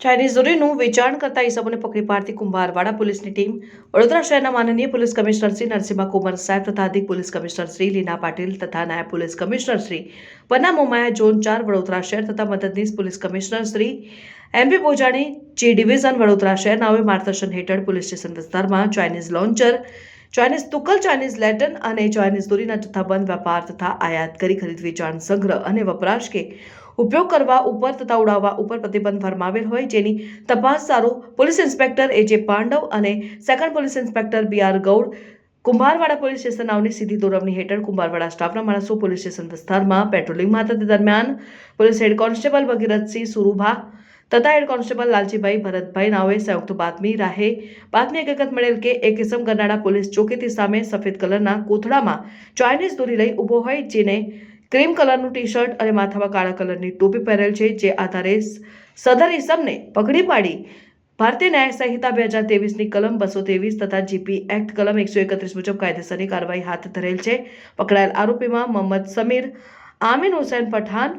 Chinese દોરીનું વેચાણ કરતા ઇસમોને પકડી પાડતી કુંભારવાડા પોલીસની ટીમ. વડોદરા શહેરના માનનીય પોલીસ કમિશનર શ્રી નરસિંહા કુમાર સાહેબ તથા અધિક પોલીસ કમિશનર શ્રી લીના પાટીલ તથા નાયબ police commissioner Shri Panna Momaya, zone ચાર વડોદરા શહેર તથા મદદનીશ police commissioner Shri MP Pojani G division Vadodara શહેરનાઓએ માર્ગદર્શન હેઠળ પોલીસ સ્ટેશન વિસ્તારમાં ચાઇનીઝ લોન્ચર ચાઇનીઝ તુકલ ચાઇનીઝ લેટન અને ચાઇનીઝ દોરીના જથ્થાબંધ વેપાર તથા આયાત કરી ખરીદ વેચાણ સંગ્રહ અને વપરાશ કે ઉપયોગ કરવા ઉપર તથા ઉડાવવા ઉપર પ્રતિબંધ ફરમાવેલ હોય જેની તપાસ સારું પોલીસ ઇન્સ્પેક્ટર એ જે પાંડવ અને second police inspector B R Gaud Kumbharwada police station આવની સીધી દોરવણી હેઠળ કુંભારવાડા સ્ટાફના માણસો પોલીસ સ્ટેશન વિસ્તારમાં પેટ્રોલિંગમાં હતા તે દરમિયાન police head constable Bhagirathsinh Surubha તથા હેડ કોન્સ્ટેબલ લાલજીભાઈ ભરતભાઈ નાઓએ સંયુક્ત બાતમી રાહે બાતમી હકીકત મળેલ કે એક કિસમ કરનારા પોલીસ ચોકીથી સામે સફેદ કલરના કોથળામાં ચાઇનીઝ દોરી લઈ ઊભો હોય જેને ક્રીમ કલરનું ટી શર્ટ અને માથામાં કાળા કલરની ટોપી પહેરેલ છે, જે આધારે સદર ઇસમને પકડી પાડી. ભારતીય ન્યાય સંહિતા બે હજાર તેવીસની કલમ બસો ત્રેવીસ તથા જીપી એક્ટ કલમ એકસો એકત્રીસ મુજબ કાયદેસરની કાર્યવાહી હાથ ધરેલ છે. પકડાયેલ આરોપીમાં મોહમ્મદ સમીર, આમીન હુસૈન પઠાણ